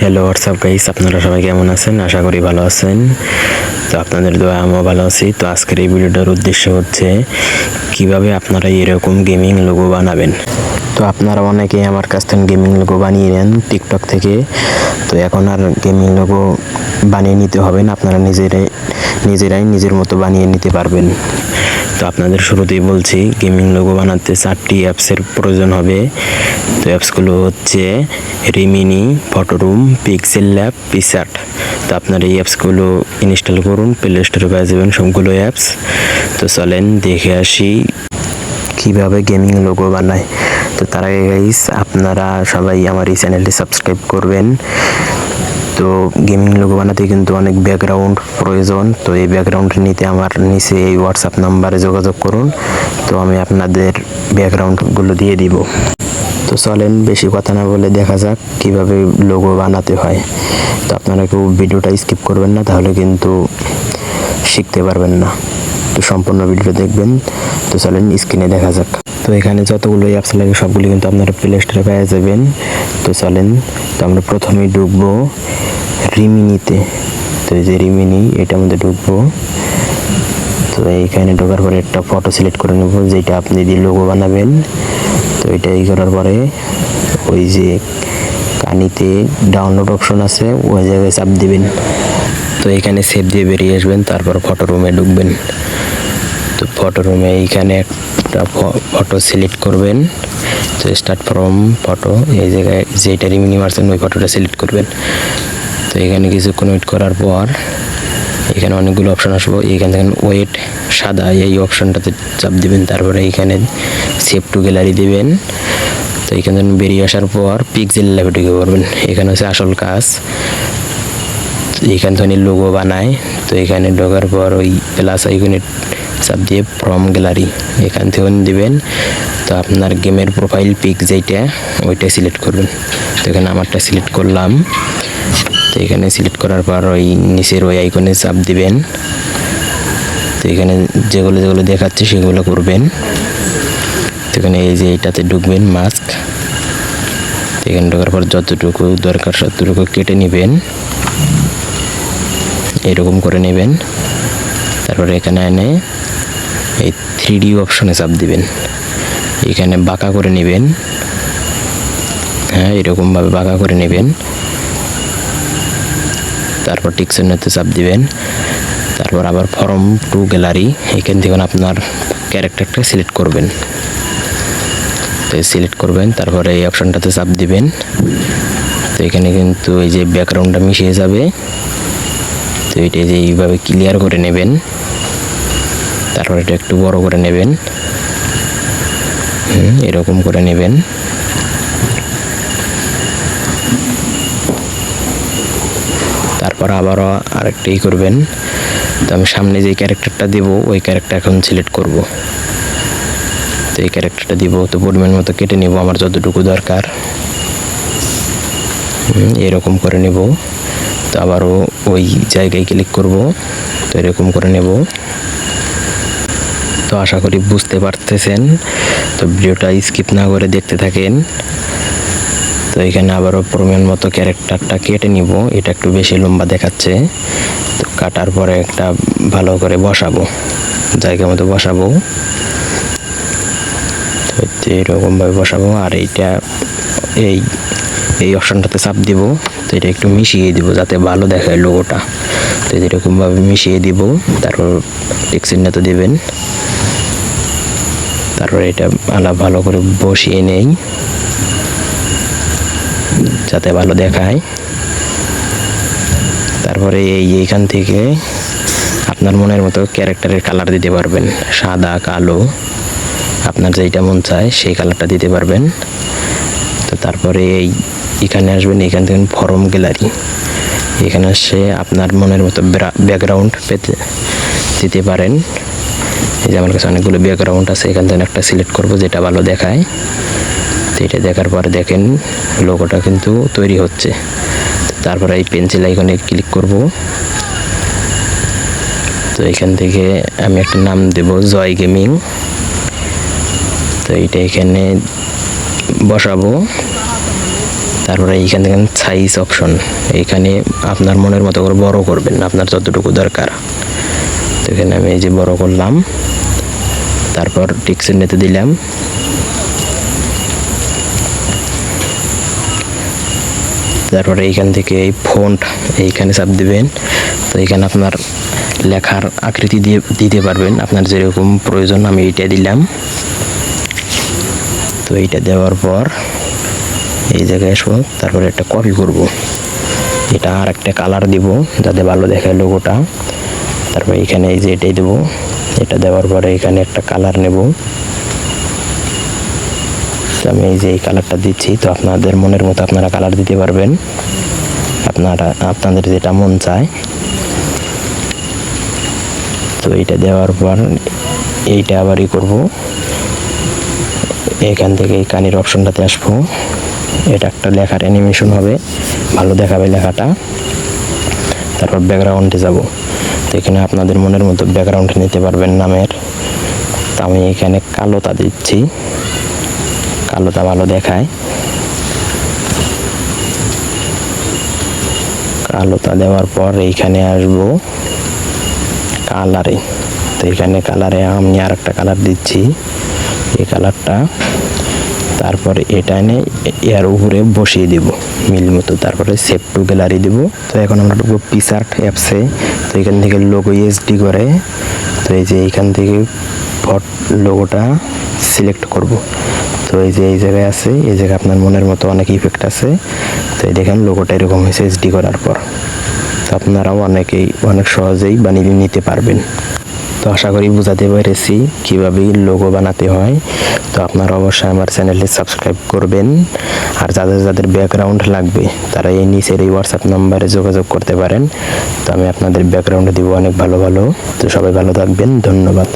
Hello WhatsApp guys আপনারা সবাই কেমন আছেন? আশা করি ভালো আছেন। তো আপনাদের দোয়া, আমিও ভালো আছি। তো আজকের এই ভিডিওটার উদ্দেশ্য হচ্ছে, কীভাবে আপনারা এরকম গেমিং লোগো বানাবেন? তো আপনারা অনেকেই আমার কাছ থেকে গেমিং লোগো বানিয়ে নেন টিকটক থেকে। তো এখন আর গেমিং লোগো বানিয়ে নিতে হবে না, আপনারা নিজেরাই নিজেরাই নিজের মতো বানিয়ে নিতে পারবেন। তো আপনাদের শুরুতেই বলছি গেমিং লোগো বানাতে চারটি অ্যাপসের প্রয়োজন হবে। তো অ্যাপসগুলো হচ্ছে Remini Photoroom Pixel Lab PicsArt তো আপনারা এই অ্যাপসগুলো ইনস্টল করুন প্লে স্টোরে পেয়ে যাবেন সবগুলো অ্যাপস। তো চলেন দেখে আসি কীভাবে গেমিং লোগো বানায়। তো তার আগে গাইস আপনারা সবাই আমার এই চ্যানেলটি সাবস্ক্রাইব করবেন। তো গেমিং লোগো বানাতে কিন্তু অনেক ব্যাকগ্রাউন্ড প্রয়োজন। তো এই ব্যাকগ্রাউন্ড নিতে আমার নিচে এই হোয়াটসঅ্যাপ নাম্বারে যোগাযোগ করুন। তো আমি আপনাদের ব্যাকগ্রাউন্ডগুলো দিয়ে দিব। তো চলেন, বেশি কথা না বলে দেখা যাক কীভাবে লোগো বানাতে হয়। তো আপনারা কেউ ভিডিওটা স্কিপ করবেন না, তাহলে কিন্তু শিখতে পারবেন না। তো সম্পূর্ণ ভিডিও দেখবেন। তো চলেন স্ক্রিনে দেখা যাক। তো এখানে যতগুলো অ্যাপস লাগে, সবগুলো কিন্তু আপনারা প্লে স্টোরে পেয়ে যাবেন। তো চলেন, তো আমরা প্রথমেই ঢুকবো রিমিনিতে তো এই যে রিমিনি এটার মধ্যে ঢুকবো। তো এইখানে ঢোকার পরে একটা ফটো সিলেক্ট করে নেব, যেটা আপনি দিয়ে লোগো বানাবেন। তো এটা এই করার পরে ওই যে কানিতে ডাউনলোড অপশন আছে, ওই জায়গায় চাপ দিবেন। তো এখানে সেভ দিয়ে বেরিয়ে আসবেন, তারপর ফটো রুমে ঢুকবেন। তো ফটো রুমে এইখানে একটা ফটো সিলেক্ট করবেন। তো স্টার্ট ফ্রম ফটো এই জায়গায় যেটা রিমিনি মারছেন ওই ফটোটা সিলেক্ট করবেন। তো এখানে কিছুক্ষণ ওয়েট করার পর এখানে অনেকগুলো অপশন আসব। এইখান থেকে ওয়েট সাদা, এই অপশানটাতে চাপ দিবেন। তারপরে এইখানে সেভ টু গ্যালারি দিবেন। তো এখান থেকে বেরিয়ে আসার পর পিক্সেল ল্যাবে ঢুকে পড়বেন। এখানে হচ্ছে আসল কাজ। এখান থেকে লোগো বানায়। তো এখানে ঢোকার পর ওই প্লাস আইকনে চাপ দিয়ে ফ্রম গ্যালারি এখান থেকে দিবেন। তো আপনার গেমের প্রোফাইল পিক যেইটা, ওইটা সিলেক্ট করবেন। তো এখানে আমারটা সিলেক্ট করলাম। তো এখানে সিলেক্ট করার পর ওই নিচের ওই আইকনে চাপ দিবেন। তো এখানে যেগুলো যেগুলো দেখাচ্ছে সেগুলো করবেন। তো এখানে এই যে এইটাতে ঢুকবেন মাস্ক তো এখানে ঢোকার পর যতটুকু দরকার ততটুকু কেটে নেবেন। এরকম করে নেবেন। তারপরে এখানে এনে এই থ্রি ডি অপশনে চাপ দিবেন। এখানে বাঁকা করে নেবেন। হ্যাঁ এরকমভাবে বাঁকা করে নেবেন। তারপর টিকসেনতে চাপ দিবেন। তারপর আবার ফর্ম টু গ্যালারি এখান থেকে আপনার ক্যারেক্টারটা সিলেক্ট করবেন। তো সিলেক্ট করবেন, তারপরে এই অপশানটাতে চাপ দিবেন। তো এখানে কিন্তু এই যে ব্যাকগ্রাউন্ডটা মিশিয়ে যাবে। তো এটা যে এইভাবে ক্লিয়ার করে নেবেন, তারপর এটা একটু বড় করে নেবেন। এরকম করে নেবেন। তারপর আবারও আরেকটাই করবেন। তো আমি সামনে যে ক্যারেক্টারটা দেব, ওই ক্যারেক্টার এখন সিলেক্ট করব। তো এই ক্যারেক্টারটা দিব, তো পরিমাণ মতো কেটে নেব, আমার যতটুকু দরকার। এরকম করে নেব। তো আবারও ওই জায়গায় ক্লিক করব, তো এরকম করে নেব। তো আশা করি বুঝতে পারতেছেন। তো ভিডিওটা স্কিপ না করে দেখতে থাকেন। তো এখানে আবারও পরিমাণ মতো ক্যারেক্টারটা কেটে নিব। এটা একটু বেশি লম্বা দেখাচ্ছে। তো কাটার পরে একটা ভালো করে বসাবো। জায়গা মতো বসাবো। তো এরকমভাবে বসাবো। আর এইটা এই এই অপশনটাতে চাপ দিব। তো এটা একটু মিশিয়ে দিব যাতে ভালো দেখায় লোগোটা তো এরকমভাবে মিশিয়ে দিব। তারপর টেক্সিনটা দিবেন। তারপর এটা আলা ভালো করে বসিয়ে নেই। যাতে ভালো দেখায়। তারপরে এই এইখান থেকে আপনার মনের মতো ক্যারেক্টারের কালার দিতে পারবেন। সাদা, কালো, আপনার যেটা মন চায় সেই কালারটা দিতে পারবেন। তো তারপরে এই এখানে আসবেন, এখান থেকে ফরম গ্যালারি এখানে আসে আপনার মনের মতো ব্যাকগ্রাউন্ড পেতে দিতে পারেন। এই যে আমার কাছে অনেকগুলো ব্যাকগ্রাউন্ড আছে, এখান থেকে একটা সিলেক্ট করব, যেটা ভালো দেখায়। তো এটা দেখার পরে দেখেন লোগোটা কিন্তু তৈরি হচ্ছে। তারপরে এই পেন্সিল আইকনে ক্লিক করব। তো এখান থেকে আমি একটা নাম দেব জয় গেমিং তো এইটা এখানে বসাবো। তারপরে এইখান থেকে সাইজ অপশন এইখানে আপনার মনের মতো করে বড় করবেন, আপনার যতটুকু দরকার। তো এখানে আমি এই যে বড় করলাম। তারপর টিক্সের নিতে দিলাম। তারপরে এইখান থেকে এই ফন্ট এইখানে চাপ দিবেন। তো এখানে আপনার লেখার আকৃতি দিয়ে দিতে পারবেন। আপনার যেরকম প্রয়োজন আমি এইটা দিলাম। তো এইটা দেওয়ার পর এই জায়গায় আসব, তারপরে একটা কপি করব। এটা আর একটা কালার দিব যাতে ভালো দেখায় লোগোটা তারপর এখানে এই যে এটাই দেবো। এটা দেওয়ার পরে এখানে একটা কালার নেব। আমি এই যে এই কালারটা দিচ্ছি, তো আপনাদের মনের মতো আপনারা কালার দিতে পারবেন। আপনারা, আপনাদের যেটা মন চায়। তো এইটা দেওয়ার পর এইটা আবার ই করব। এখান থেকে এই কানির অপশনটাতে আসব। এটা একটা লেখার অ্যানিমেশন হবে। ভালো দেখাবে লেখাটা। তারপর ব্যাকগ্রাউন্ডে যাব। তো এখানে আপনাদের মনের মতো ব্যাকগ্রাউন্ড নিতে পারবেন নামের। তো আমি এখানে কালোটা দিচ্ছি। কালোটা ভালো দেখায়। কালোটা দেওয়ার পর এইখানে আসব কালারে। তো এখানে কালারে আমি আর একটা কালার দিচ্ছি। এই কালারটা। তারপরে এটা এনে এর উপরে বসিয়ে দিব, মিল মতো। তারপরে সেভ টু গ্যালারি দিব। তো এখন আমরা ঢুকবো পিসার্ট অ্যাপসে তো এখান থেকে লোগো ইএসডি করে, তো এই যে এইখান থেকে ফট লোগোটা সিলেক্ট করব। তো এই যে, এই জায়গায় আছে, এই জায়গায় আপনার মনের মতো অনেক ইফেক্ট আছে। তো এই দেখেন লোগোটা এরকম হয়েছে এইচডি করার পর। তো আপনারাও অনেকেই, অনেক সহজেই বানিয়ে নিতে পারবেন। তো আশা করি বোঝাতে পেরেছি কীভাবে লোগো বানাতে হয়। তো আপনারা অবশ্যই আমার চ্যানেলটি সাবস্ক্রাইব করবেন। আর যাদের যাদের ব্যাকগ্রাউন্ড লাগবে, তারা এই নিচের এই হোয়াটসঅ্যাপ নাম্বারে যোগাযোগ করতে পারেন। তো আমি আপনাদের ব্যাকগ্রাউন্ডে দিব অনেক ভালো ভালো। তো সবাই ভালো থাকবেন, ধন্যবাদ।